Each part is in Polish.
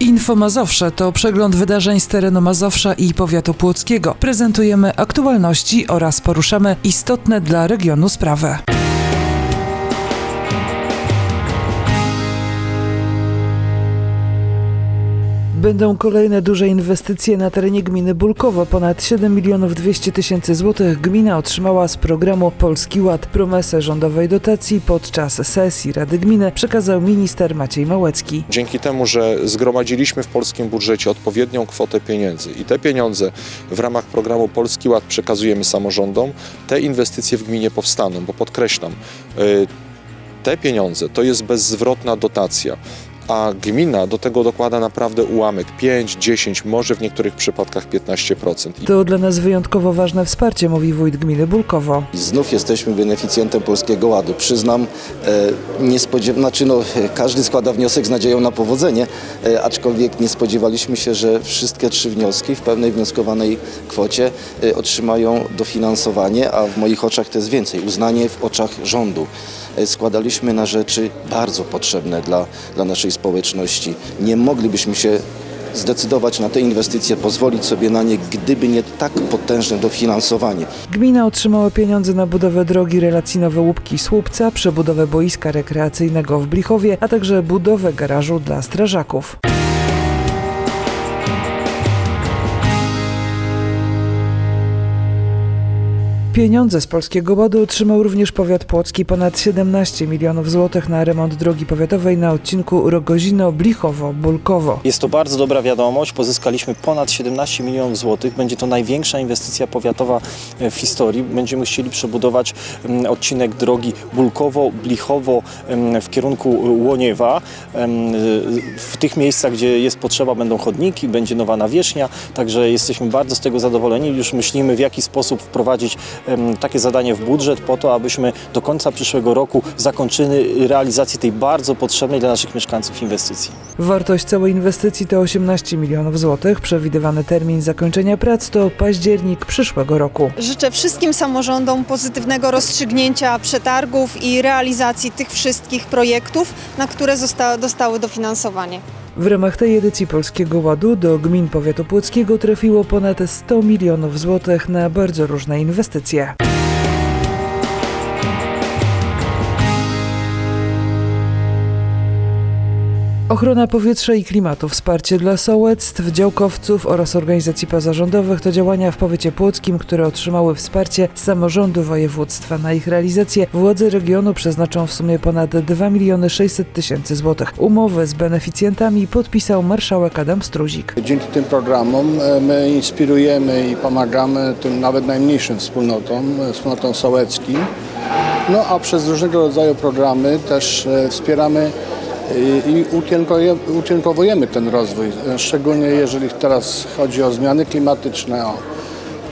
Info Mazowsze to przegląd wydarzeń z terenu Mazowsza i powiatu płockiego. Prezentujemy aktualności oraz poruszamy istotne dla regionu sprawy. Będą kolejne duże inwestycje na terenie gminy Bulkowo. Ponad 7 milionów 200 tysięcy złotych gmina otrzymała z programu Polski Ład. Promesę rządowej dotacji podczas sesji Rady Gminy przekazał minister Maciej Małecki. Dzięki temu, że zgromadziliśmy w polskim budżecie odpowiednią kwotę pieniędzy i te pieniądze w ramach programu Polski Ład przekazujemy samorządom, te inwestycje w gminie powstaną, bo podkreślam, y, te pieniądze to jest bezzwrotna dotacja. A gmina do tego dokłada naprawdę ułamek 5, 10, może w niektórych przypadkach 15%. I To dla nas wyjątkowo ważne wsparcie, mówi wójt gminy Bulkowo. I Znów jesteśmy beneficjentem Polskiego Ładu. Przyznam, e, nie spodziew... znaczy no, każdy składa wniosek z nadzieją na powodzenie, e, aczkolwiek nie spodziewaliśmy się, że wszystkie trzy wnioski w pewnej wnioskowanej kwocie e, otrzymają dofinansowanie, a w moich oczach to jest więcej, uznanie w oczach rządu. E, Składaliśmy na rzeczy bardzo potrzebne dla, dla naszej społeczności. Nie moglibyśmy się zdecydować na te inwestycje, pozwolić sobie na nie, gdyby nie tak potężne dofinansowanie. Gmina otrzymała pieniądze na budowę drogi relacji Nowe Łupki Słupca, przebudowę boiska rekreacyjnego w Blichowie, a także budowę garażu dla strażaków. Pieniądze z Polskiego Ładu otrzymał również powiat płocki ponad 17 milionów złotych na remont drogi powiatowej na odcinku Rogozino-Blichowo-Bulkowo. Jest to bardzo dobra wiadomość. Pozyskaliśmy ponad 17 milionów złotych. Będzie to największa inwestycja powiatowa e, w historii. Będziemy chcieli przebudować odcinek drogi Bulkowo-Blichowo w kierunku Łoniewa. W tych miejscach, gdzie jest potrzeba, będą chodniki, będzie nowa nawierzchnia. Także jesteśmy bardzo z tego zadowoleni. Już myślimy, w jaki sposób wprowadzić takie zadanie w budżet po to, abyśmy do końca przyszłego roku zakończyli realizację tej bardzo potrzebnej dla naszych mieszkańców inwestycji. Wartość całej inwestycji to 18 milionów złotych. Przewidywany termin zakończenia prac to październik przyszłego roku. Życzę wszystkim samorządom pozytywnego rozstrzygnięcia przetargów i realizacji tych wszystkich projektów, na które zosta- dostały dofinansowanie. W ramach tej edycji Polskiego Ładu do gmin powiatu płockiego trafiło ponad 100 milionów złotych na bardzo różne inwestycje. Ochrona powietrza i klimatu, wsparcie dla sołectw, działkowców oraz organizacji pozarządowych to działania w powiecie płockim, które otrzymały wsparcie samorządu województwa. Na ich realizację władze regionu przeznaczą w sumie ponad 2 miliony 600 tysięcy złotych. Umowę z beneficjentami podpisał marszałek Adam Struzik. Dzięki tym programom e, my inspirujemy i pomagamy tym nawet najmniejszym wspólnotom, e, wspólnotom sołeckim. No a przez różnego rodzaju programy też e, wspieramy i ukierunkowujemy ten rozwój, szczególnie jeżeli teraz chodzi o zmiany klimatyczne, o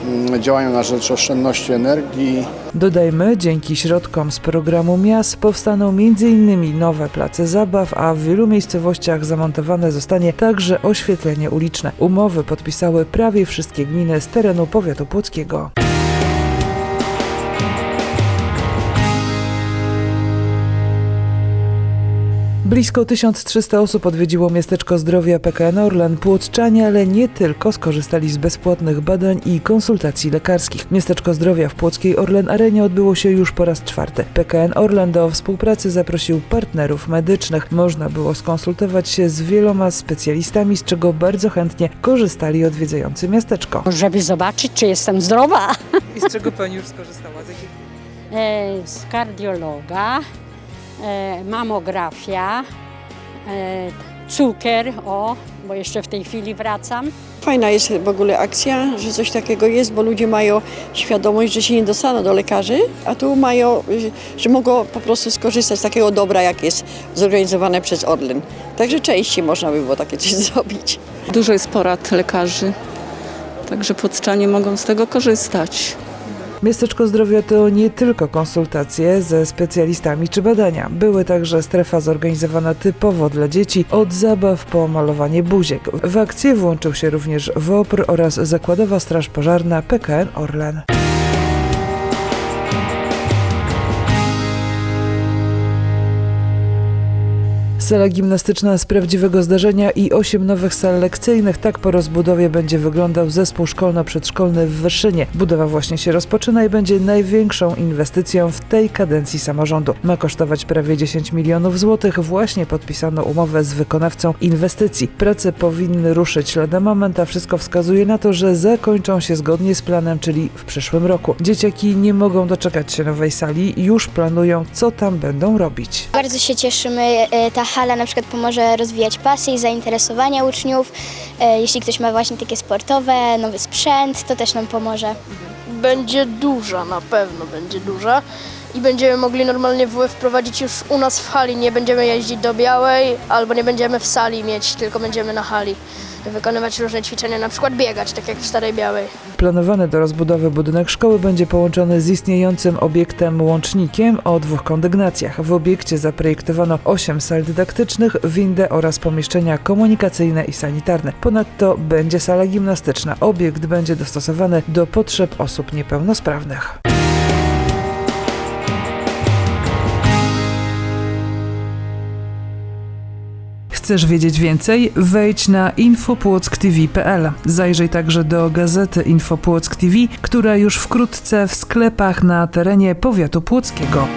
mm, działania na rzecz oszczędności energii, Dodajmy, dzięki środkom z programu MIAS powstaną m.in. nowe place zabaw, a w wielu miejscowościach zamontowane zostanie także oświetlenie uliczne. Umowy podpisały prawie wszystkie gminy z terenu powiatu płockiego. Blisko 1300 osób odwiedziło miasteczko zdrowia PKN Orlen. Płotczanie, ale nie tylko, skorzystali z bezpłatnych badań i konsultacji lekarskich. Miasteczko zdrowia w płockiej Orlen Arenie odbyło się już po raz czwarty. PKN Orlen do współpracy zaprosił partnerów medycznych. Można było skonsultować się z wieloma specjalistami, z czego bardzo chętnie korzystali odwiedzający miasteczko. żeby zobaczyć, czy jestem zdrowa. I z czego pani już skorzystała? Z jakich E, z kardiologa, mamografia, e, cukier, o, bo jeszcze w tej chwili wracam. Fajna jest w ogóle akcja, że coś takiego jest, bo ludzie mają świadomość, że się nie dostaną do lekarzy, a tu mają, że mogą po prostu skorzystać z takiego dobra, jak jest zorganizowane przez Orlen. Także częściej można by było takie coś zrobić. Dużo jest porad lekarzy, także płocczanie mogą z tego korzystać. Miasteczko Zdrowia to nie tylko konsultacje ze specjalistami czy badania. Były także strefa zorganizowana typowo dla dzieci, od zabaw po malowanie buziek. W akcję włączył się również WOPR oraz Zakładowa Straż Pożarna PKN Orlen. Sala gimnastyczna z prawdziwego zdarzenia i osiem nowych sal lekcyjnych. Tak po rozbudowie będzie wyglądał zespół szkolno-przedszkolny w Wyszynie. Budowa właśnie się rozpoczyna i będzie największą inwestycją w tej kadencji samorządu. Ma kosztować prawie 10 milionów złotych. Właśnie podpisano umowę z wykonawcą inwestycji. Prace powinny ruszyć lada moment, a wszystko wskazuje na to, że zakończą się zgodnie z planem, czyli w przyszłym roku. Dzieciaki nie mogą doczekać się nowej sali i już planują, co tam będą robić. Bardzo się cieszymy. E, Ta hala na przykład pomoże rozwijać pasję i zainteresowania uczniów. E, Jeśli ktoś ma właśnie takie sportowe, nowy sprzęt, to też nam pomoże. będzie duża, na pewno będzie duża i będziemy mogli normalnie WF wprowadzić już u nas w hali. Nie będziemy jeździć do Białej albo nie będziemy w sali mieć, tylko będziemy na hali wykonywać różne ćwiczenia, na przykład biegać, tak jak w Starej Białej. Planowany do rozbudowy budynek szkoły będzie połączony z istniejącym obiektem łącznikiem o dwóch kondygnacjach. W obiekcie zaprojektowano 8 sal dydaktycznych, windę oraz pomieszczenia komunikacyjne i sanitarne. Ponadto będzie sala gimnastyczna. Obiekt będzie dostosowany do potrzeb osób niepełnosprawnych. Chcesz wiedzieć więcej? Wejdź na infopłocktv.pl. Zajrzyj także do gazety Infopłock TV, która już wkrótce w sklepach na terenie powiatu płockiego.